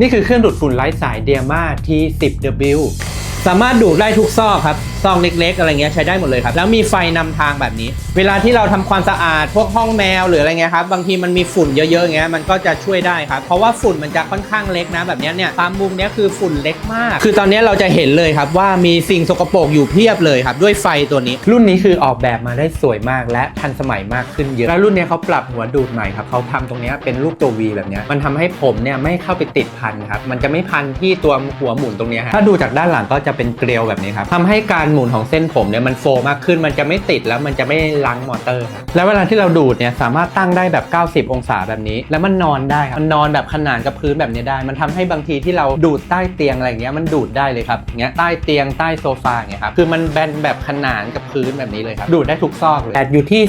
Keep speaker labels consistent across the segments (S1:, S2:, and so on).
S1: นี่คือเครื่องดูดฝุ่นไร้สายเดียมา T10W
S2: สามารถดูดได้ทุกซอกครับ ซองเล็กๆ อะไรเงี้ยใช้ได้หมดเลยครับ แล้วมีไฟนำทางแบบนี้ เวลาที่เราทำความสะอาดพวกห้องแมวหรืออะไรเงี้ยครับบางทีมันมีฝุ่นเยอะๆอย่างเงี้ยมันก็จะช่วยได้ครับ เพราะว่าฝุ่นมันจะค่อนข้างเล็กนะแบบเนี้ยเนี่ยตามมุมเนี้ยคือฝุ่นเล็กมาก คือตอนเนี้ยเราจะเห็นเลยครับว่ามีสิ่งสกปรกอยู่เพียบเลยครับด้วยไฟตัวนี้
S1: รุ่นนี้คือออกแบบมาได้สวยมากและทันสมัยมากขึ้นเยอะแล้วรุ่นเนี้ยเขาปรับหัวดูดใหม่ครับเขาทำตรงเนี้ยเป็นรูปตัว V แบบเนี้ยมันทำให้ผมเนี่ยไม่เข้าไปติดพันครับมันจะไม่พันที่ตัวหัวหมุนตรงเนี้ยฮะถ้าดูจากด้านหลังก็จะเป็นเกลียวแบบนี้ครับทำให้การหมุนของเส้นผมเนี่ยมันโฟล์มากขึ้น มันจะไม่ติดแล้วมันจะไม่ลังมอเตอร์ครับแล้วเวลาที่เราดูดเนี่ยสามารถตั้งได้แบบ 90 องศาแบบนี้ แล้วมันนอนได้ครับมันนอนแบบขนานกับพื้นแบบนี้ได้ มันทำให้บางทีที่เราดูดใต้เตียงอะไรอย่างเงี้ยมันดูดได้เลยครับอย่างเงี้ยใต้เตียงใต้โซฟาอย่างเงี้ยครับคือมันแบนแบบขนานกับพื้นแบบนี้เลยครับดูดได้ทุกซอกเลยแบตอยู่ที่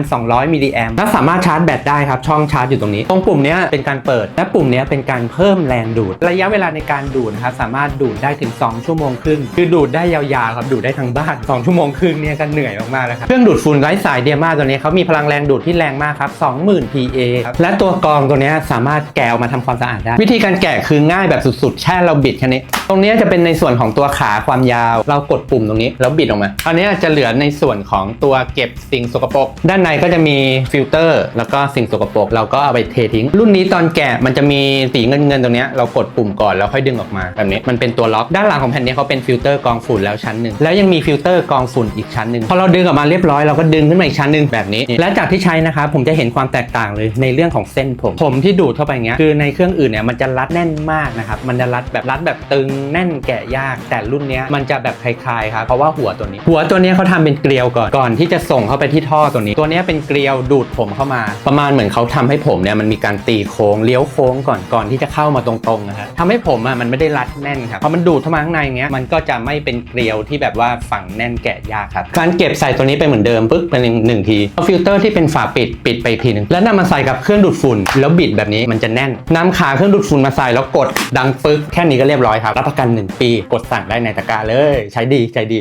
S1: 2,200มิลลิแอมป์และสามารถชาร์จแบตได้ครับช่องชาร์จอยู่ตรงนี้ตรงปุ่มเนี้ยเป็นการเปิด และปุ่มเนี้ยเป็นการเพิ่มแรงดูด ระยะเวลาในการดูดนะครับสามารถดูดได้ถึง 2 ชั่วโมงครึ่งคือดูดได้ยาวๆครับดูดได้ทั้งบ้าน 2 ชั่วโมงครึ่งเนี่ยก็เหนื่อยมากๆแล้วครับ เครื่องดูดฝุ่นไร้สายเดียมาตัวนี้เขามีพลังแรงดูดที่แรงมากครับ 20,000 PA บและตัวกรองตัวนี้สามารถแกะออกมาทำความสะอาดได้ วิธีการแกะคือง่ายแบบสุดๆ แค่เราบิดแค่นี้ ตรงนี้จะเป็นในส่วนของตัวขาความยาว เรากดปุ่มตรงนี้แล้วบิดออกมาอันนี้จะเหลือในส่วนของตัวเก็บสิ่งสกปรก ด้านในก็จะมีฟิลเตอร์ แล้วก็สิ่งสกปรกเราก็เอาไปเททิ้ง รุ่นนี้ตอนแกะมันจะมีสีเงินเงินๆตรงนี้เรากดปุ่มก่อนแล้วค่อยดึงออกมาแบบนี้มันเป็นตัวล็อกด้านหลังของแผ่นนี้เขาเป็นฟิลเตอร์กรองฝุ่นแล้วชั้นหนึ่งแล้วยังมีฟิลเตอร์กรองฝุ่นอีกชั้นหนึ่งพอเราดึงออกมาเรียบร้อยเราก็ดึงขึ้นมาอีกชั้นหนึ่งแบบนี้และจากที่ใช้นะครับผมจะเห็นความแตกต่างเลยในเรื่องของเส้นผมผมที่ดูดเข้าไปเงี้ยคือในเครื่องอื่นเนี่ยมันจะรัดแน่นมากนะครับมันจะรัดแบบรัดแบบตึงแน่นแกะยาก แต่รุ่นนี้มันจะแบบคลายๆครับเพราะว่าหัวตัวนี้ หัวตัวนี้เขาทำเป็นเกลียวก่อนก่อนที่จะส่งเข้าไปที่ท่อตัวนี้ ตัวนี้เป็นเกลียวดูดผมเข้ามา ประมาณเหมือนเขาทำให้ผมเนี่ยมันมีการตีโค้งเลี้ยวโค้งก่อนก่อนที่จะเข้ามาตรงๆนะฮะทำให้ผมอะมันไม่ได้รัดแน่นครับพอมันดูดเข้ามาข้างในเงี้ยมันก็จะไม่เป็นเกลียวที่แบบว่าฝังแน่นแกะยากครับ การเก็บใส่ตัวนี้ไปเหมือนเดิมปึ๊กเป็นหนึ่งทีเอาฟิลเตอร์ที่เป็นฝาปิดปิดไปทีหนึ่งแล้วนำมาใส่กับเครื่องดูดฝุ่น แล้วบิดแบบนี้มันจะแน่นนำขาเครื่องดูดฝุ่นมาใส่แล้วกดดังปึ๊กแค่นี้ก็เรียบร้อยครับรับประกัน 1 ปี กดสั่งได้ในตะกร้าเลย ใช้ดีใจดี